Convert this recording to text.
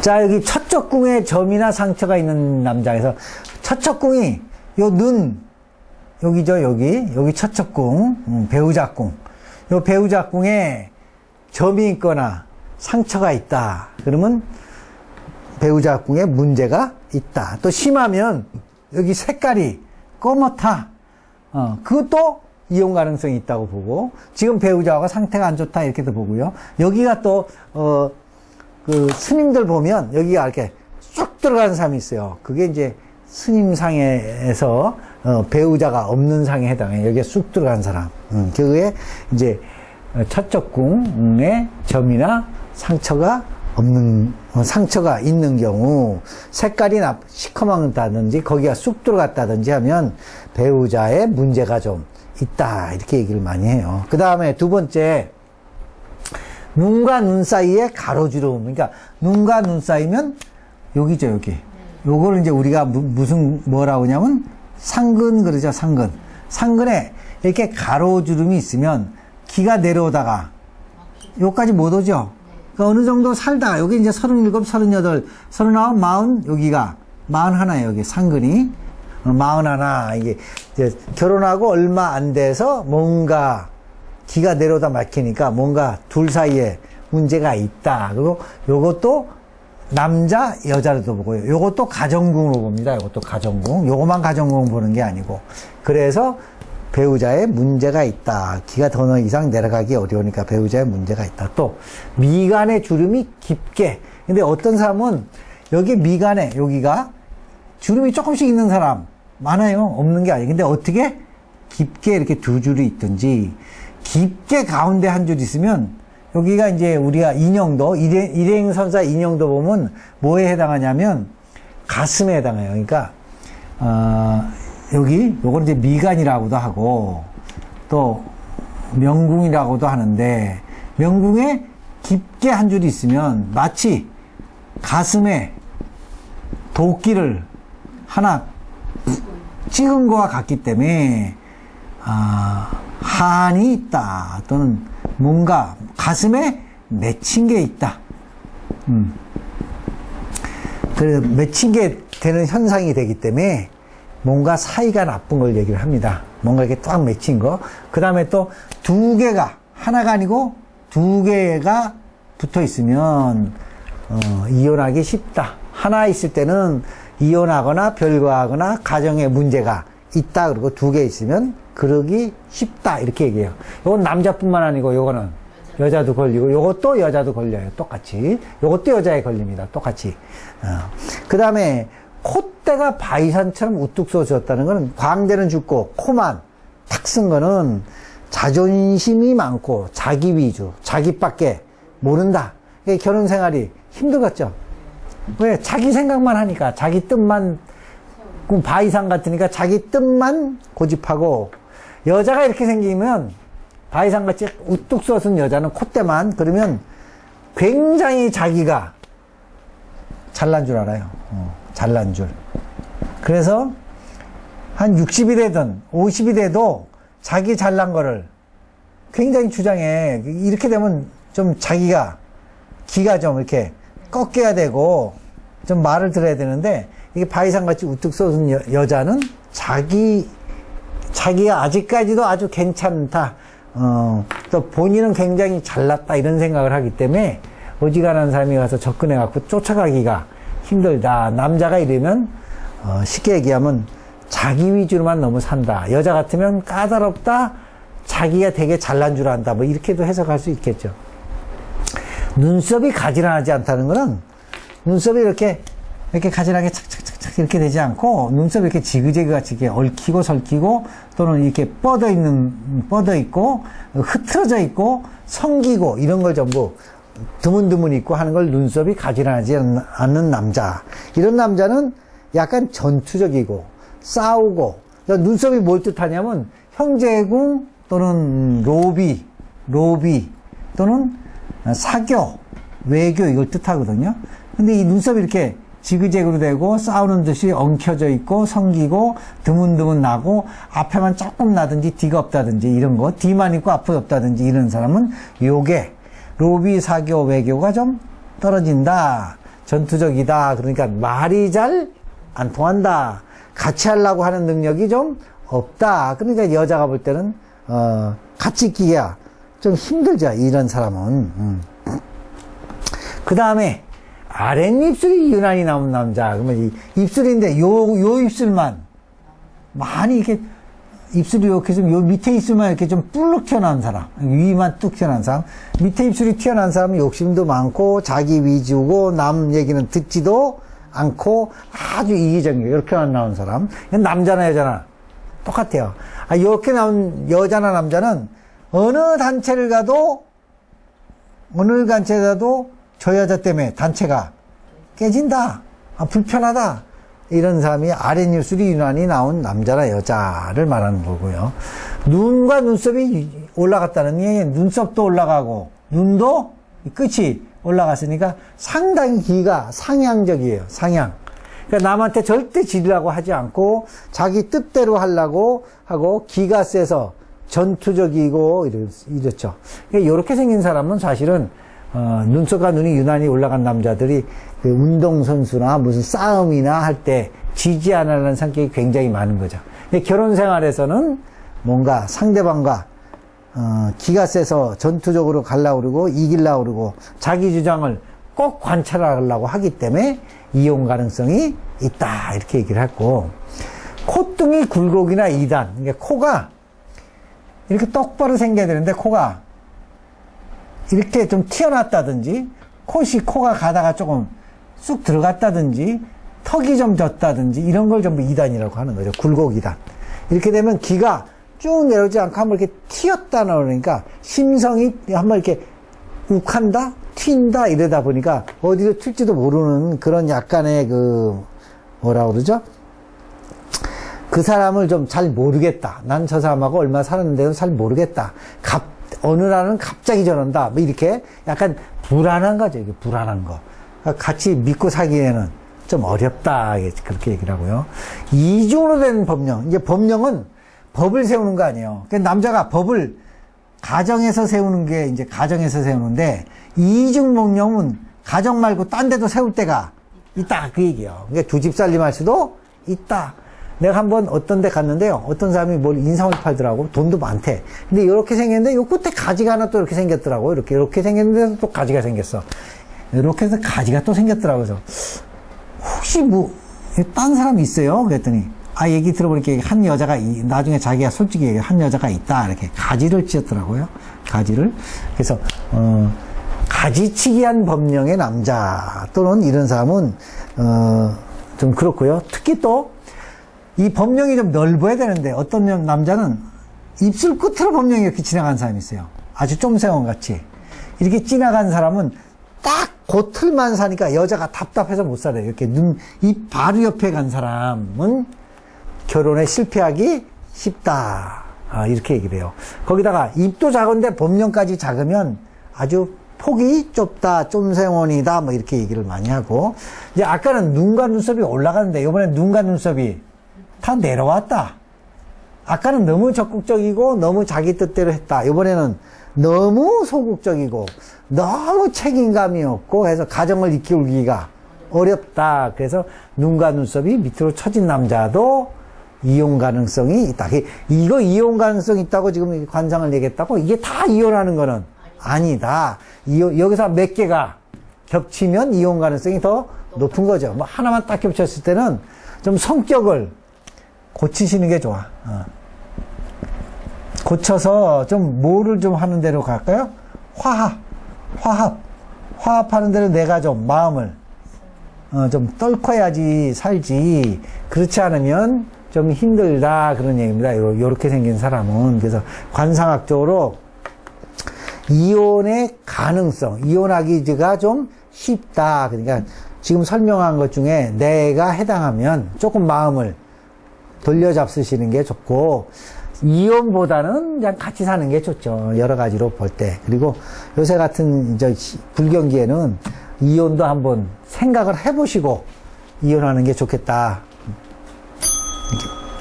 자, 여기 첫적궁에 점이나 상처가 있는 남자에서 첫적궁이 요 눈, 여기죠, 여기. 여기 첫적궁, 음, 배우자궁. 요 배우자궁에 점이 있거나 상처가 있다. 그러면 배우자궁에 문제가 있다. 또 심하면 여기 색깔이 검었다. 어, 그것도 이용 가능성이 있다고 보고 지금 배우자가 상태가 안 좋다 이렇게도 보고요. 여기가 또 어, 그 스님들 보면 여기가 이렇게 쑥 들어가는 사람이 있어요. 그게 이제 스님상에서 어, 배우자가 없는 상에 해당해요. 여기에 쑥 들어간 사람. 음, 그게 이제 첫적궁에 점이나 상처가 없는 어, 상처가 있는 경우 색깔이 나 시커먼다든지 거기가 쑥 들어갔다든지 하면 배우자의 문제가 좀 있다 이렇게 얘기를 많이 해요. 그 다음에 두 번째 눈과 눈 사이에 가로주름. 그러니까 눈과 눈 사이면 여기죠 여기. 요걸 이제 우리가 무, 무슨 뭐라고 하냐면 상근 그러죠 상근. 상근에 이렇게 가로주름이 있으면 기가 내려오다가 요까지 못 오죠. 그러니까 어느 정도 살다가 여기 이제 37, 38, 39, 40 여기가 41 여기 상근이 어, 41 이게 이제 결혼하고 얼마 안 돼서 뭔가 기가 내려오다 막히니까 뭔가 둘 사이에 문제가 있다. 그리고 요것도 남자 여자로도 보고요. 요것도 가정궁으로 봅니다. 요것도 가정궁. 요것만 가정궁 보는 게 아니고 그래서 배우자의 문제가 있다. 기가 더 이상 내려가기 어려우니까 배우자의 문제가 있다. 또 미간의 주름이 깊게. 근데 어떤 사람은 여기 미간에 여기가 주름이 조금씩 있는 사람 많아요. 없는 게 아니에요. 근데 어떻게 깊게 이렇게 두 줄이 있든지 깊게 가운데 한 줄 있으면 여기가 이제 우리가 인형도 일행, 일행 선사 인형도 보면 뭐에 해당하냐면 가슴에 해당해요. 그러니까 어, 여기 요건 이제 미간이라고도 하고 또 명궁이라고도 하는데 명궁에 깊게 한 줄이 있으면 마치 가슴에 도끼를 하나 찍은 거와 같기 때문에 아, 한이 있다 또는 뭔가 가슴에 맺힌 게 있다. 음. 그 맺힌 게 되는 현상이 되기 때문에 뭔가 사이가 나쁜 걸 얘기를 합니다. 뭔가 이렇게 딱 맺힌 거. 그 다음에 또 두 개가 하나가 아니고 두 개가 붙어 있으면 어, 이혼하기 쉽다. 하나 있을 때는 이혼하거나 별거하거나 가정에 문제가 있다. 그리고 두 개 있으면 그러기 쉽다. 이렇게 얘기해요. 이건 남자뿐만 아니고 요거는 여자도 걸리고 요것도 여자도 걸려요. 똑같이. 요것도 여자에 걸립니다. 똑같이. 어. 그 다음에 콧대가 바위산처럼 우뚝 솟았다는 거는 광대는 죽고 코만 탁 쓴 거는 자존심이 많고 자기 위주, 자기밖에 모른다. 결혼 생활이 힘들겠죠. 왜? 자기 생각만 하니까 자기 뜻만 그럼 바위산 같으니까 자기 뜻만 고집하고 여자가 이렇게 생기면 바위산 같이 우뚝 솟은 여자는 콧대만 그러면 굉장히 자기가 잘난 줄 알아요. 어, 잘난 줄. 그래서 한 60이 되든 50이 돼도 자기 잘난 거를 굉장히 주장해. 이렇게 되면 좀 자기가 기가 좀 이렇게 꺾여야 되고 좀 말을 들어야 되는데 이게 바위산 같이 우뚝 솟은 여, 여자는 자기 자기가 아직까지도 아주 괜찮다. 어, 또 본인은 굉장히 잘났다 이런 생각을 하기 때문에 어지간한 사람이 가서 접근해 갖고 쫓아가기가 힘들다. 남자가 이러면 어, 쉽게 얘기하면 자기 위주로만 너무 산다. 여자 같으면 까다롭다. 자기가 되게 잘난 줄 안다. 뭐 이렇게도 해석할 수 있겠죠. 눈썹이 가지런하지 않다는 거는 눈썹이 이렇게 이렇게 가지런하게 착착착착 이렇게 되지 않고 눈썹이 이렇게 지그재그 같이 이렇게 얽히고 설키고 또는 이렇게 뻗어 있는 뻗어 있고 흐트러져 있고 성기고 이런 걸 전부 드문드문 있고 하는 걸 눈썹이 가지런하지 않는 남자. 이런 남자는 약간 전투적이고 싸우고 그러니까 눈썹이 뭘 뜻하냐면 형제궁 또는 로비 로비 또는 사교 외교 이걸 뜻하거든요. 근데 이 눈썹이 이렇게 지그재그로 되고 싸우는 듯이 엉켜져 있고 성기고 드문드문 나고 앞에만 조금 나든지 뒤가 없다든지 이런 거 뒤만 있고 앞이 없다든지 이런 사람은 요게 로비 사교 외교가 좀 떨어진다. 전투적이다. 그러니까 말이 잘 안 통한다. 같이 하려고 하는 능력이 좀 없다. 그러니까 여자가 볼 때는 어, 같이 있기가 좀 힘들죠. 이런 사람은. 음. 그 다음에 아랫입술이 유난히 나온 남자. 그러면 이 입술인데 요, 요 입술만 많이 이렇게 입술이 이렇게 좀 요 밑에 입술만 이렇게 좀 뿔룩 튀어나온 사람. 위만 뚝 튀어나온 사람. 밑에 입술이 튀어나온 사람은 욕심도 많고 자기 위주고 남 얘기는 듣지도 않고 아주 이기적이에요. 이렇게만 나온 사람. 남자나 여자나 똑같아요. 아, 이렇게 나온 여자나 남자는 어느 단체를 가도 어느 단체 가도 저 여자 때문에 단체가 깨진다. 아, 불편하다. 이런 사람이 아랫입술이 유난히 나온 남자나 여자를 말하는 거고요. 눈과 눈썹이 올라갔다는 얘기는 눈썹도 올라가고 눈도 끝이 올라갔으니까 상당히 기가 상향적이에요. 상향. 그러니까 남한테 절대 지르라고 하지 않고 자기 뜻대로 하려고 하고 기가 세서 전투적이고 이렇- 이렇죠. 그러니까 이렇게 생긴 사람은 사실은 어, 눈썹과 눈이 유난히 올라간 남자들이 그 운동선수나 무슨 싸움이나 할 때 지지 않으려는 성격이 굉장히 많은 거죠. 결혼 생활에서는 뭔가 상대방과 어, 기가 세서 전투적으로 가려고 그러고 이기려고 그러고 자기 주장을 꼭 관찰하려고 하기 때문에 이용 가능성이 있다. 이렇게 얘기를 했고, 콧등이 굴곡이나 이단. 그러니까 코가 이렇게 똑바로 생겨야 되는데 코가 이렇게 좀 튀어났다든지 콧이 코가 가다가 조금 쑥 들어갔다든지 턱이 좀 졌다든지 이런 걸 전부 이단이라고 하는 거죠. 굴곡 이단. 이렇게 되면 기가 쭉 내려오지 않고 한번 이렇게 튀었다 그러니까 심성이 한번 이렇게 욱한다? 튄다? 이러다 보니까 어디로 튈지도 모르는 그런 약간의 그 뭐라 그러죠? 그 사람을 좀 잘 모르겠다. 난 저 사람하고 얼마 살았는데도 잘 모르겠다. 갑, 어느 날은 갑자기 저런다. 뭐 이렇게 약간 불안한 거죠. 이게 불안한 거. 그러니까 같이 믿고 사기에는 좀 어렵다. 그렇게 얘기를 하고요. 이중으로 된 법령. 이제 법령은 법을 세우는 거 아니에요. 그러니까 남자가 법을 가정에서 세우는 게 이제 가정에서 세우는데 이중 법령은 가정 말고 딴 데도 세울 때가 있다. 그 얘기예요. 그러니까 두 집 살림 할 수도 있다. 내가 한번 어떤 데 갔는데요. 어떤 사람이 뭘 인상을 팔더라고. 돈도 많대. 근데 이렇게 생겼는데 요 끝에 가지가 하나 또 이렇게 생겼더라고. 이렇게, 이렇게 생겼는데 또 가지가 생겼어. 이렇게 해서 가지가 또 생겼더라고. 그래서 혹시 뭐, 딴 사람이 있어요? 그랬더니, 아, 얘기 들어보니까 한 여자가, 이- 나중에 자기가 솔직히 얘기해. 한 여자가 있다. 이렇게 가지를 찧었더라고요. 가지를. 그래서, 어, 가지치기한 법령의 남자 또는 이런 사람은, 어, 좀 그렇고요. 특히 또, 이 법령이 좀 넓어야 되는데 어떤 남- 남자는 입술 끝으로 법령이 이렇게 지나간 사람이 있어요. 아주 쫌생원 같이. 이렇게 지나간 사람은 딱 그 틀만 사니까 여자가 답답해서 못 살아요. 이렇게 눈, 입 바로 옆에 간 사람은 결혼에 실패하기 쉽다. 아, 이렇게 얘기를 해요. 거기다가 입도 작은데 법령까지 작으면 아주 폭이 좁다, 쫌생원이다, 뭐 이렇게 얘기를 많이 하고. 이제 아까는 눈과 눈썹이 올라가는데 이번엔 눈과 눈썹이 다 내려왔다. 아까는 너무 적극적이고 너무 자기 뜻대로 했다. 이번에는 너무 소극적이고 너무 책임감이 없고 해서 가정을 이끌기가 어렵다. 그래서 눈과 눈썹이 밑으로 처진 남자도 이혼 가능성이 있다. 그- 이거 이혼 가능성 있다고 지금 관상을 내겠다고 이게 다 이혼하는 거는 아니다. 이혼- 여기서 몇 개가 겹치면 이혼 가능성이 더 높은 거죠. 뭐 하나만 딱 겹쳤을 때는 좀 성격을 고치시는 게 좋아. 어. 고쳐서 좀 뭐를 좀 하는 대로 갈까요? 화합, 화합, 화합하는 대로 내가 좀 마음을 어, 좀 떨커야지 살지. 그렇지 않으면 좀 힘들다 그런 얘기입니다. 요, 요렇게 생긴 사람은 그래서 관상학적으로 이혼의 가능성, 이혼하기가 좀 쉽다. 그러니까 지금 설명한 것 중에 내가 해당하면 조금 마음을 돌려잡수시는 게 좋고 이혼보다는 그냥 같이 사는 게 좋죠. 여러 가지로 볼 때. 그리고 요새 같은 이제 시- 불경기에는 이혼도 한번 생각을 해보시고 이혼하는 게 좋겠다.